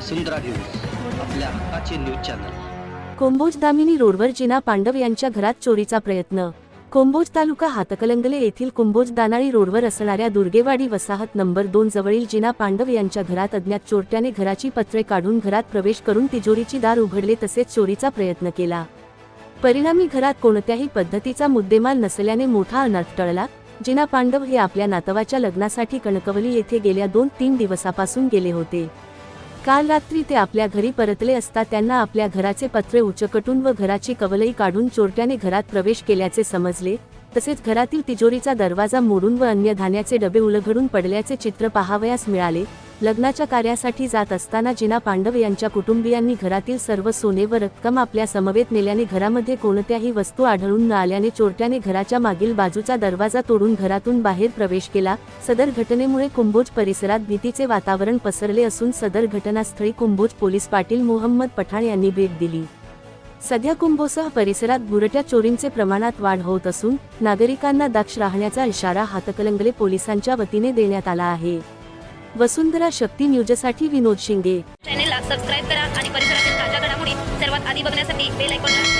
वसुंधरा news आपल्या हक्काचे news channel. कोंबोज Damini रोडवर जिना पांडव यांच्या घरात चोरीचा प्रयत्न. कोंबोज तालुका हातकलंगले येथील कुंभोज दानाळी रोडवर असणाऱ्या दुर्गेवाडी वसाहत नंबर दोन जवळील जिना पांडव यांच्या घरात अज्ञात चोरट्याने घराची पत्रे काढून घरात प्रवेश करून तिजोरीची दार उघडले तसेच चोरीचा प्रयत्न केला. परिणामी घरात कोणत्याही पद्धतीचा मुद्देमाल नसल्याने मोठा अनर्थ टळला. जिना पांडव हे आपल्या नातवाच्या लग्नासाठी कणकवली येथे गेल्या दोन तीन दिवसापासून गेले होते. काल रात्री ते आपल्या घरी परतले असता त्यांना आपल्या घराचे पत्रे उचकटून व घराची कवलई काढून चोरट्याने घरात प्रवेश केल्याचे समजले. तसेच घरातील तिजोरीचा दरवाजा मोडून व अन्य धान्याचे डबे उलघडून पडल्याचे चित्र पाहावयास मिळाले. लग्नाच्या कार्यासाठी जात असताना जिना पांडव यांच्या कुटुंबियांनी घरातील सर्व सोने व रक्कम आपल्या समवेत नेल्याने घरामध्ये कोणत्याही वस्तू आढळून न आल्याने चोरट्याने घराच्या मागील बाजूचा दरवाजा तोडून घरातून बाहेर प्रवेश केला. सदर घटनेमुळे कुंभोज परिसरात भीतीचे वातावरण पसरले असून सदर घटनास्थळी कुंभोज पोलीस पाटील मोहम्मद पठाण यांनी भेट दिली. सध्या कुंभोसह परिसरात बुरट्या चोरींचे प्रमाणात वाढ होत असून नागरिकांना दक्ष राहण्याचा इशारा हातकलंगले पोलिसांच्या वतीने देण्यात आला आहे. वसुंधरा शक्ती न्यूजसाठी विनोद शिंगे चॅनेलला सबस्क्राईब करा आणि परिसरातील ताज्या घडामोडी सर्वात आधी बघण्यासाठी बेल ऐकून